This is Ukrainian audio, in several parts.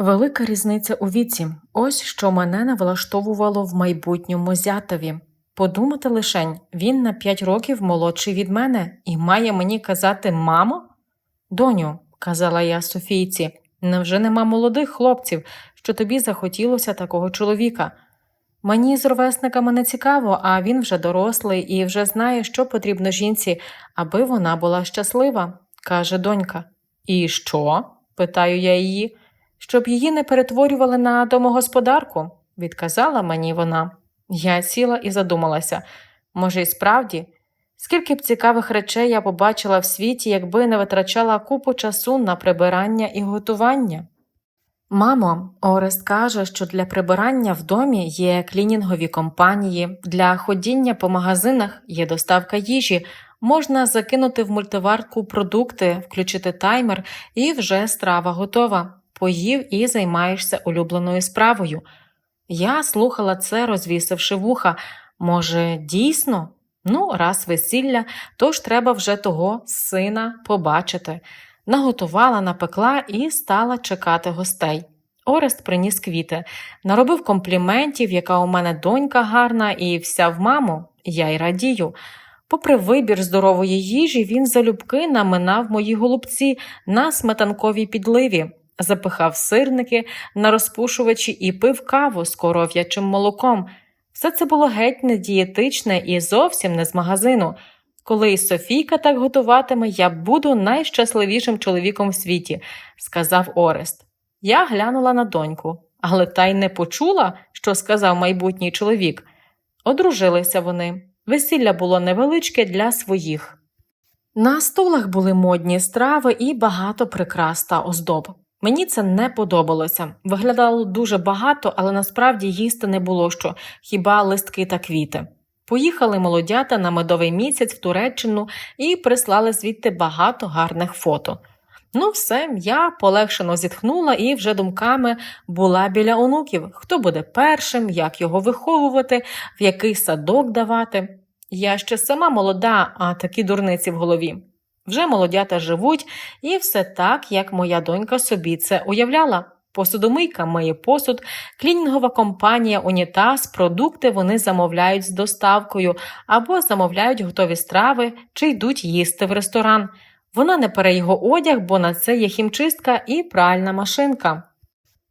Велика різниця у віці. Ось що мене не влаштовувало в майбутньому зятові. Подумати лишень, він на п'ять років молодший від мене і має мені казати мамо? Доню, казала я Софійці, невже нема молодих хлопців, що тобі захотілося такого чоловіка? Мені з ровесниками не цікаво, а він вже дорослий і вже знає, що потрібно жінці, аби вона була щаслива, каже донька. І що? питаю я її. Щоб її не перетворювали на домогосподарку, відказала мені вона. Я сіла і задумалася може, і справді, скільки б цікавих речей я побачила в світі, якби не витрачала купу часу на прибирання і готування. Мамо, Орест каже, що для прибирання в домі є клінінгові компанії, для ходіння по магазинах є доставка їжі, можна закинути в мультиварку продукти, включити таймер, і вже страва готова. Поїв і займаєшся улюбленою справою. Я слухала це, розвісивши вуха. Може, дійсно? Ну, раз весілля, то ж треба вже того сина побачити. Наготувала, напекла і стала чекати гостей. Орест приніс квіти, наробив компліментів, яка у мене донька гарна і вся в маму, я й радію. Попри вибір здорової їжі, він залюбки наминав мої голубці на сметанковій підливі, запихав сирники на розпушувачі і пив каву з коров'ячим молоком. Все це було геть не дієтичне і зовсім не з магазину. Коли і Софійка так готуватиме, я буду найщасливішим чоловіком в світі, сказав Орест. Я глянула на доньку, але та й не почула, що сказав майбутній чоловік. Одружилися вони. Весілля було невеличке для своїх. На столах були модні страви і багато прикрас та оздоб. Мені це не подобалося. Виглядало дуже багато, але насправді їсти не було що, хіба листки та квіти. Поїхали молодята на медовий місяць в Туреччину і прислали звідти багато гарних фото. Ну, все, я полегшено зітхнула і вже думками була біля онуків, хто буде першим, як його виховувати, в який садок давати. Я ще сама молода, а такі дурниці в голові. Вже молодята живуть, і все так, як моя донька собі це уявляла. Посудомийка миє посуд, клінінгова компанія Унітаз, продукти вони замовляють з доставкою або замовляють готові страви чи йдуть їсти в ресторан. Вона не пере його одяг, бо на це є хімчистка і пральна машинка.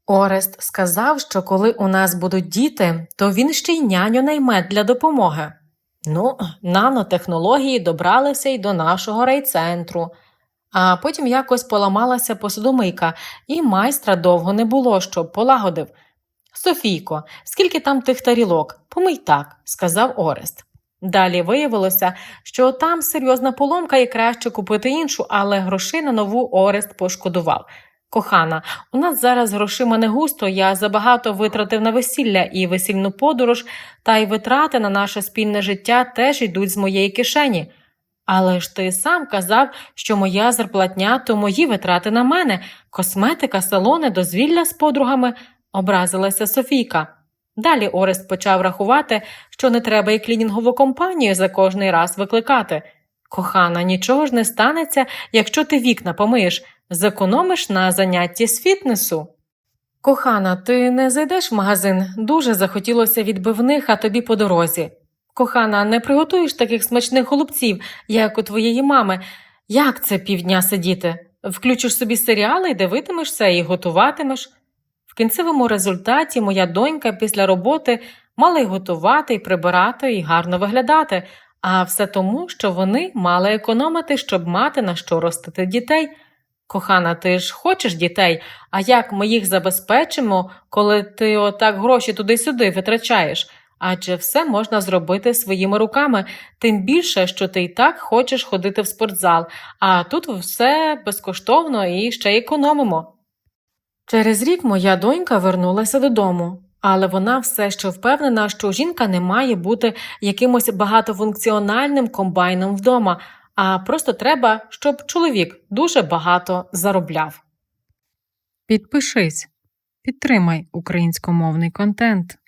Орест сказав, що коли у нас будуть діти, то він ще й няню найме для допомоги. Ну, нанотехнології добралися й до нашого райцентру. А потім якось поламалася посудомийка, і майстра довго не було, щоб полагодив. Софійко, скільки там тих тарілок? Помий так, сказав Орест. Далі виявилося, що там серйозна поломка і краще купити іншу, але грошей на нову Орест пошкодував. Кохана, у нас зараз грошима не густо, я забагато витратив на весілля і весільну подорож, та й витрати на наше спільне життя теж йдуть з моєї кишені. Але ж ти сам казав, що моя зарплатня то мої витрати на мене, косметика, салони, дозвілля з подругами, образилася Софійка. Далі Орест почав рахувати, що не треба і клінінгову компанію за кожний раз викликати. Кохана, нічого ж не станеться, якщо ти вікна помиєш, зекономиш на занятті з фітнесу. Кохана, ти не зайдеш в магазин, дуже захотілося відбивних, а тобі по дорозі. Кохана, не приготуєш таких смачних голубців, як у твоєї мами. Як це півдня сидіти? Включиш собі серіали і дивитимешся і готуватимеш. В кінцевому результаті моя донька після роботи мала й готувати, і прибирати, і гарно виглядати, а все тому, що вони мали економити, щоб мати на що ростити дітей. Кохана, ти ж хочеш дітей, а як ми їх забезпечимо, коли ти отак гроші туди-сюди витрачаєш? Адже все можна зробити своїми руками, тим більше, що ти і так хочеш ходити в спортзал, а тут все безкоштовно і ще економимо. Через рік моя донька вернулася додому, але вона все ще впевнена, що жінка не має бути якимось багатофункціональним комбайном вдома, а просто треба, щоб чоловік дуже багато заробляв. Підпишись, підтримай українськомовний контент.